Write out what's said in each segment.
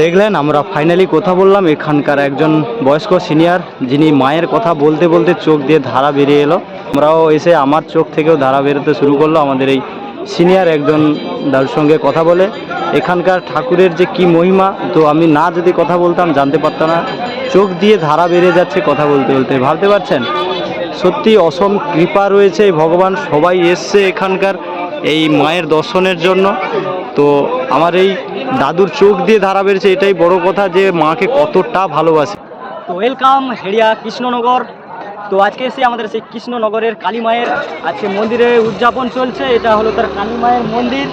দেখলেন, আমরা ফাইনালি কথা বললাম। এখানকার একজন বয়স্ক সিনিয়র যিনি মায়ের কথা বলতে বলতে চোখ দিয়ে ধারা বেরিয়ে এলো। আমরাও এসে আমার চোখ থেকেও ধারা বেরোতে শুরু করল। আমাদের এই সিনিয়র একজন দাদুর সঙ্গে কথা বলে। এখানকার ঠাকুরের যে কি মহিমা, তো আমি না যদি কথা বলতাম, জানতে পারতাম না। চোখ দিয়ে ধারা বেরিয়ে যাচ্ছে কথা বলতে বলতে। ভাবতে পারছেন? সত্যি অসম কৃপা রয়েছে, ভগবান সবাই এসছে এখানকার। এই মায়ের দর্শনের জন্য। তো আমার এই দাদুর চোখ দিয়ে ধারা বেড়েছে এটাই বড় কথা যে মাকে কতটা ভালোবাসে। তো ওয়েলকাম হেরিয়া কৃষ্ণনগর। তো আজকে এসে আমাদের সেই কৃষ্ণনগরের কালী মায়ের আজকে মন্দিরে উদযাপন চলছে, এটা হলো তার কালী মায়ের মন্দির।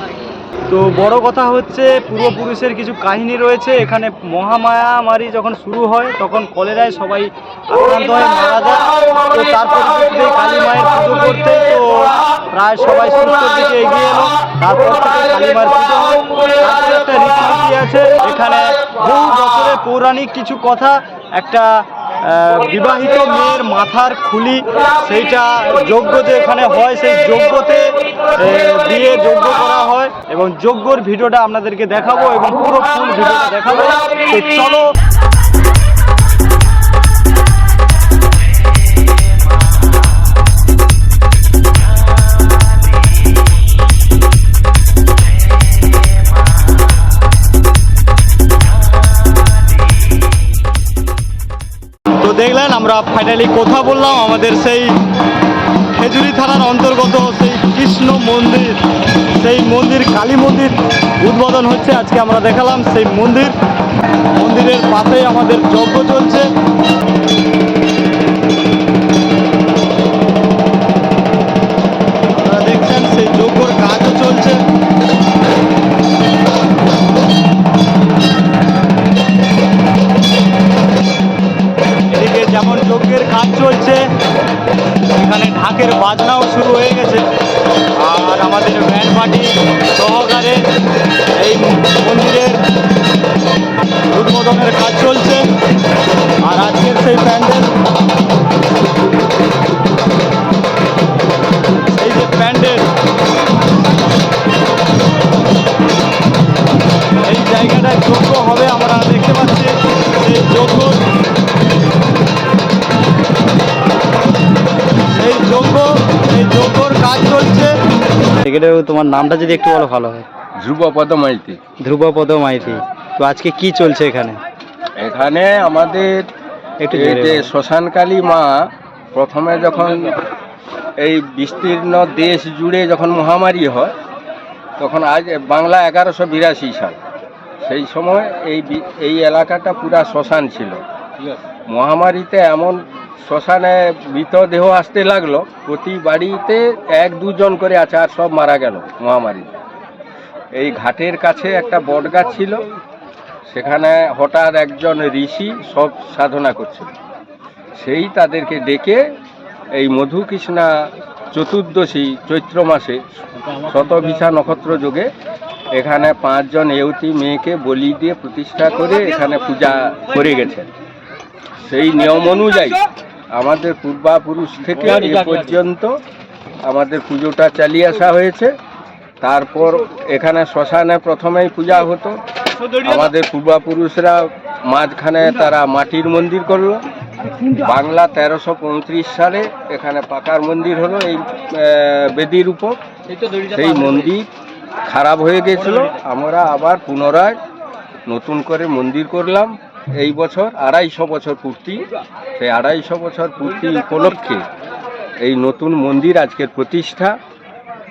তো বড় কথা হচ্ছে, পূর্বপুরুষের কিছু কাহিনী রয়েছে, এখানে মহামায়ামারি যখন শুরু হয়, তখন কলেরায় সবাই আক্রান্ত হয়ে মারা যায়। তো তার পরিপ্রেক্ষিতে কালী মায়ের পুজো করতে, তো প্রায় সবাই সুস্থর দিকে এগিয়ে এলো। তারপর থেকে কালী মায়ের পুজো তারপরে একটা রীতিনীতি আছে এখানে বহু বছরের পৌরাণিক কিছু কথা, একটা বিবাহিত মেয়ের মাথার খুলি, সেইটা যজ্ঞ যে এখানে হয়, সেই যজ্ঞতে দিয়ে যজ্ঞ করা হয়। এবং যজ্ঞর ভিডিওটা আপনাদেরকে দেখাবো এবং পুরো ফুল ভিডিওটা দেখাবো। চলো দেখলেন আমরা ফাইনালি কথা বললাম আমাদের সেই খেজুরি থানার অন্তর্গত সেই কৃষ্ণ মন্দির, সেই মন্দির কালী মন্দির উদ্বোধন হচ্ছে, আজকে আমরা দেখালাম সেই মন্দির। মন্দিরের পাশেই আমাদের যজ্ঞ চলছে। এখানে ঢাকের বাজনাও শুরু হয়ে গেছে। আর আমাদের ব্যান্ড পার্টি সহকারে এই মন্দিরের উদ্বোধনের কাজ চলছে। আর আজকের সেই প্যান্ডেল তোমার নামটা যদি একটু বলো ভালো হয়। ধ্রুবপদ মাইতি। ধ্রুবপদ মাইতি। তো আজকে কি চলছে এখানে? এখানে আমাদের একটু যে। শ্মশানকালী মা প্রথমে যখন এই বিস্তীর্ণ দেশ জুড়ে যখন মহামারী হয় তখন আজ বাংলা এগারোশো বিরাশি সাল। সেই সময় এই এই এলাকাটা পুরা শ্মশান ছিল। মহামারীতে এমন শ্মশানে মৃতদেহ আসতে লাগল, প্রতি বাড়িতে এক দুজন করে আছে আর সব মারা গেল মহামারীতে। এই ঘাটের কাছে একটা বট গাছ ছিল, সেখানে হঠাৎ একজন ঋষি সব সাধনা করছিল। সেই তাদেরকে ডেকে এই মধুকৃষ্ণা চতুর্দশী চৈত্র মাসে শতভিসা নক্ষত্র যুগে এখানে পাঁচজন এউতি মেয়েকে বলি দিয়ে প্রতিষ্ঠা করে এখানে পূজা করে গেছেন। সেই নিয়ম অনুযায়ী আমাদের পূর্বাপুরুষ থেকে এ পর্যন্ত আমাদের পুজোটা চালিয়ে আসা হয়েছে। তারপর এখানে শ্মশানে প্রথমেই পূজা হতো। আমাদের পূর্বাপুরুষরা মাঝখানে তারা মাটির মন্দির করল। বাংলা তেরোশো পঁয়ত্রিশ সালে এখানে পাকার মন্দির হলো এই বেদির উপর। সেই মন্দির খারাপ হয়ে গেছিল। আমরা আবার পুনরায় নতুন করে মন্দির করলাম। এই বছর আড়াইশো বছর পূর্তি, সেই আড়াইশো বছর পূর্তি উপলক্ষে এই নতুন মন্দির আজকের প্রতিষ্ঠা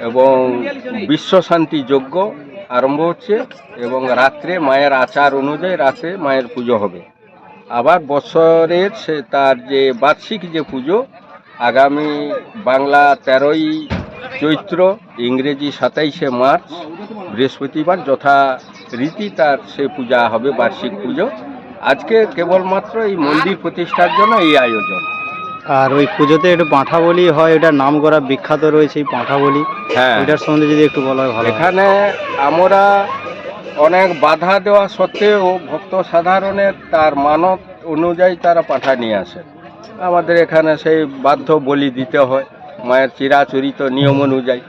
এবং বিশ্ব শান্তি যজ্ঞ আরম্ভ হচ্ছে এবং রাত্রে মায়ের আচার অনুযায়ী রাতে মায়ের পুজো হবে। আবার বছরের সে তার যে বার্ষিক যে পুজো, আগামী বাংলা তেরোই চৈত্র, ইংরেজি সাতাইশে মার্চ, বৃহস্পতিবার যথা রীতি তার সে পূজা হবে, বার্ষিক পুজো। আজকে কেবলমাত্র এই মন্দির প্রতিষ্ঠার জন্য এই আয়োজন। আর ওই পুজোতে একটু পাঁঠা বলি হয় এটা নাম করা বিখ্যাত রয়েছে এই পাঁঠা বলি হ্যাঁ। এটার সম্বন্ধে যদি একটু বলা হয় ভালো এখানে আমরা অনেক বাধা দেওয়া সত্ত্বেও ভক্ত সাধারণের তার মানত অনুযায়ী তারা পাঠা নিয়ে আসে। আমাদের এখানে সেই বাধ্য বলি দিতে হয় মায়ের চিরাচরিত নিয়ম অনুযায়ী।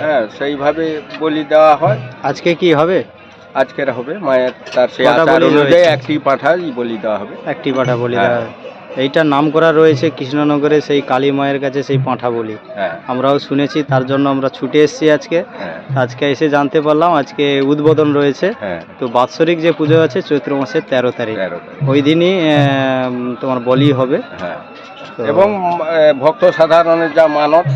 হ্যাঁ সেইভাবে বলি দেওয়া হয়। আজকে কি হবে? আজকের হবে মায়ের তার সে কটা আচার অনুযায়ী একটি পাঁঠাই বলি দেওয়া হবে। একটি পাঁঠা বলি হ্যাঁ। দেওয়া হয়। এইটা নাম করা রয়েছে কৃষ্ণনগরে সেই কালী মায়ের কাছে সেই পাঁঠা বলি। হ্যাঁ। আমরাও শুনেছি তার জন্য আমরা ছুটে এসেছি আজকে। হ্যাঁ। আজকে এসে জানতে পারলাম আজকে উদ্বোধন রয়েছে। তো বাৎসরিক যে পুজো আছে চৈত্র মাসের তেরো তারিখ। ওই দিনই তোমার বলি হবে। এবং ভক্ত সাধারণের যা মানত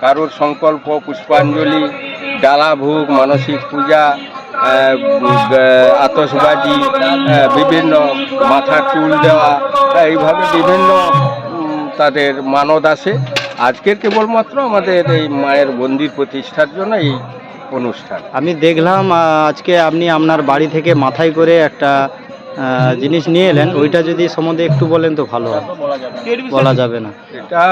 কারোর সংকল্প পুষ্পাঞ্জলি ডালা ভোগ মানসিক পূজা আহ, বিভিন্ন মাথার চুল দেওয়া এইভাবে বিভিন্ন তাদের মানদ আসে আজকের কেবলমাত্র আমাদের এই মায়ের মন্দির প্রতিষ্ঠার জন্য এই অনুষ্ঠান। আমি দেখলাম আজকে আপনি আপনার বাড়ি থেকে মাথায় করে একটা জিনিস নিয়ে এলেন। ওইটা যদি সম্বন্ধে একটু বলেন তো ভালো হয়। বলা যাবে না। এটা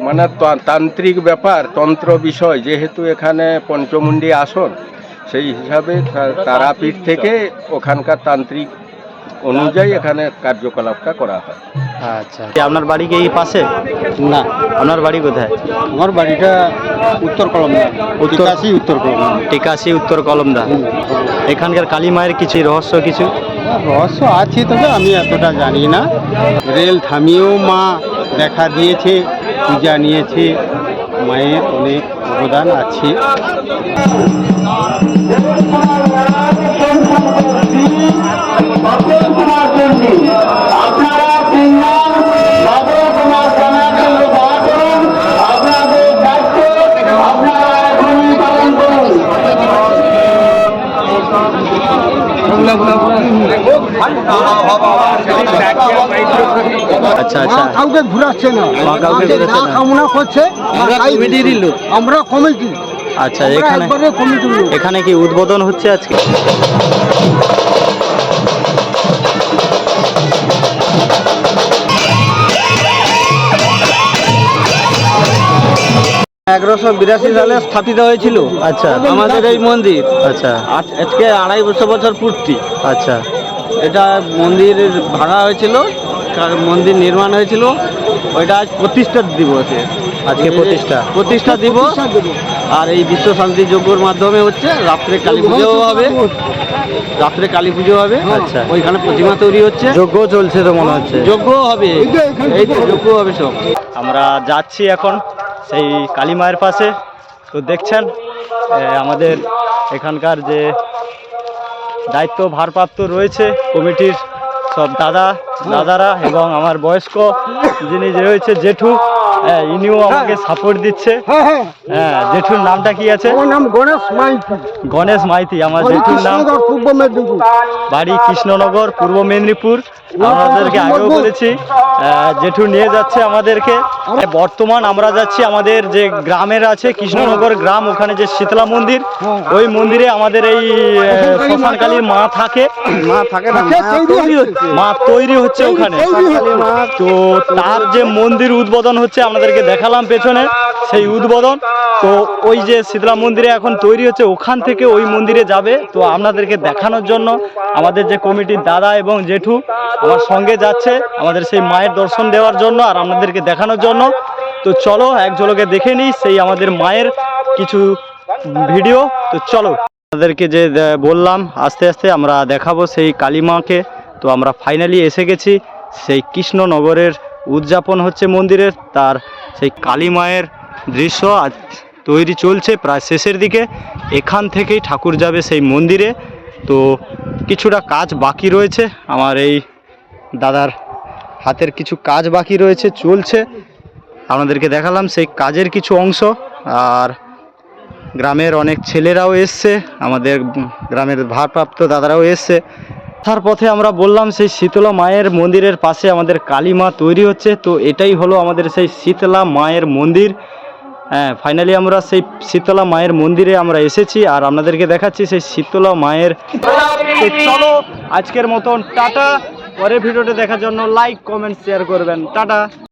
মানে তান্ত্রিক ব্যাপার তন্ত্র বিষয়। যেহেতু এখানে পঞ্চমুণ্ডী আসন সেই হিসাবে তারাপীঠ থেকে ওখানকার তান্ত্রিক অনুযায়ী এখানে কার্যকলাপটা করা হয়। আচ্ছা। আপনার বাড়ি কি এই পাশে? না। আপনার বাড়ি কোথায়? আমার বাড়িটা উত্তর কলমদা। উত্তর- উত্তর উত্তর কলমদা। টিকাশি উত্তর কলমদা। এখানকার কালী মায়ের কিছু রহস্য কিছু? রহস্য আছে তবে আমি এতটা জানি না। রেল থামিয়েও মা দেখা দিয়েছে পূজা নিয়েছে। মায়ের অনেক অবদান আছে। আচ্ছা আচ্ছা। কাউকে ঘুরাচ্ছে না। কাউকে ঘুরাচ্ছে না। কামনা করছে কমিটির লোক আমরা কমিটি আচ্ছা এখানে এখানে কি উদ্বোধন হচ্ছে আজকে? এগারোশো বিরাশি সালে স্থাপিত হয়েছিল। আচ্ছা। আমাদের এই মন্দির। আচ্ছা। আজ- আজকে আড়াই বছর বছর পূর্তি। আচ্ছা। এটা মন্দির ভাড়া হয়েছিল মন্দির নির্মাণ হয়েছিল ওইটা আজ প্রতিষ্ঠা দিবসে। আজকে প্রতিষ্ঠা। প্রতিষ্ঠা দিবস আর এই বিশ্ব শান্তি যজ্ঞর মাধ্যমে হচ্ছে রাত্রে কালী পুজো হবে। রাত্রে কালী পুজো হবে। আচ্ছা। ওইখানে প্রতিমা তৈরি হচ্ছে। যজ্ঞ চলছে তো মনে হচ্ছে। যজ্ঞ হবে। এই তো যজ্ঞ। হবে সব। আমরা যাচ্ছি এখন সেই কালী মায়ের পাশে। তো দেখছেন আমাদের এখানকার যে দায়িত্ব ভারপ্রাপ্ত রয়েছে কমিটির সব দাদা দাদারা এবং আমার বয়স্ক যিনি যে রয়েছে জেঠু হ্যাঁ, ইনিও আমাকে সাপোর্ট দিচ্ছে। হ্যাঁ হ্যাঁ। হ্যাঁ জেঠুর নামটা কি আছে? আমার নাম গণেশ মাইতি। গণেশ মাইতি আমার জেঠুর নাম। পূর্ব মেদিনীপুর। বাড়ি কৃষ্ণনগর পূর্ব মেদিনীপুর। আমাদেরকে আগেও বলেছি জেঠু নিয়ে যাচ্ছে আমাদেরকে। বর্তমান আমরা যাচ্ছি আমাদের যে গ্রামের আছে কৃষ্ণনগর গ্রাম ওখানে যে শীতলা মন্দির ওই মন্দিরে আমাদের এই শ্মশানকালীর মা থাকে। মা থাকে মা তৈরি হচ্ছে। ওখানে। তো তার যে মন্দির উদ্বোধন হচ্ছে আপনাদেরকে দেখালাম পেছনে সেই উদ্বোধন। তো ওই যে শীতলা মন্দিরে এখন তৈরি হচ্ছে ওখান থেকে ওই মন্দিরে যাবে। তো আপনাদেরকে দেখানোর জন্য আমাদের যে কমিটির দাদা এবং জেঠু আমার সঙ্গে যাচ্ছে আমাদের সেই মায়ের দর্শন দেওয়ার জন্য আর আপনাদেরকে দেখানোর জন্য। তো চলো, এক ঝলকে দেখে নিই সেই আমাদের মায়ের কিছু ভিডিও। তো চলো, আপনাদেরকে যে বললাম, আস্তে আস্তে আমরা দেখাবো সেই কালীমাকে তো আমরা ফাইনালি এসে গেছি। সেই কৃষ্ণনগরের উদযাপন হচ্ছে মন্দিরের, তার সেই কালী মায়ের দৃশ্য আজ তৈরি চলছে প্রায় শেষের দিকে। এখান থেকেই ঠাকুর যাবে সেই মন্দিরে। তো কিছুটা কাজ বাকি রয়েছে। আমার এই দাদার হাতের কিছু কাজ বাকি রয়েছে, চলছে। আপনাদেরকে দেখালাম সেই কাজের কিছু অংশ। আর গ্রামের অনেক ছেলেরাও এসছে, আমাদের গ্রামের ভারপ্রাপ্ত দাদারাও এসছে। তার পথে আমরা বললাম, সেই শীতলা মায়ের মন্দিরের পাশে আমাদের কালী মা তৈরি হচ্ছে। তো এটাই হলো আমাদের সেই শীতলা মায়ের মন্দির। হ্যাঁ ফাইনালি আমরা সেই শীতলা মায়ের মন্দিরে আমরা এসেছি। আর আপনাদেরকে দেখাচ্ছি সেই শীতলা মায়ের চলো, আজকের মতন টাটা। পরের ভিডিওটা দেখার জন্য লাইক কমেন্ট শেয়ার করবেন। টাটা।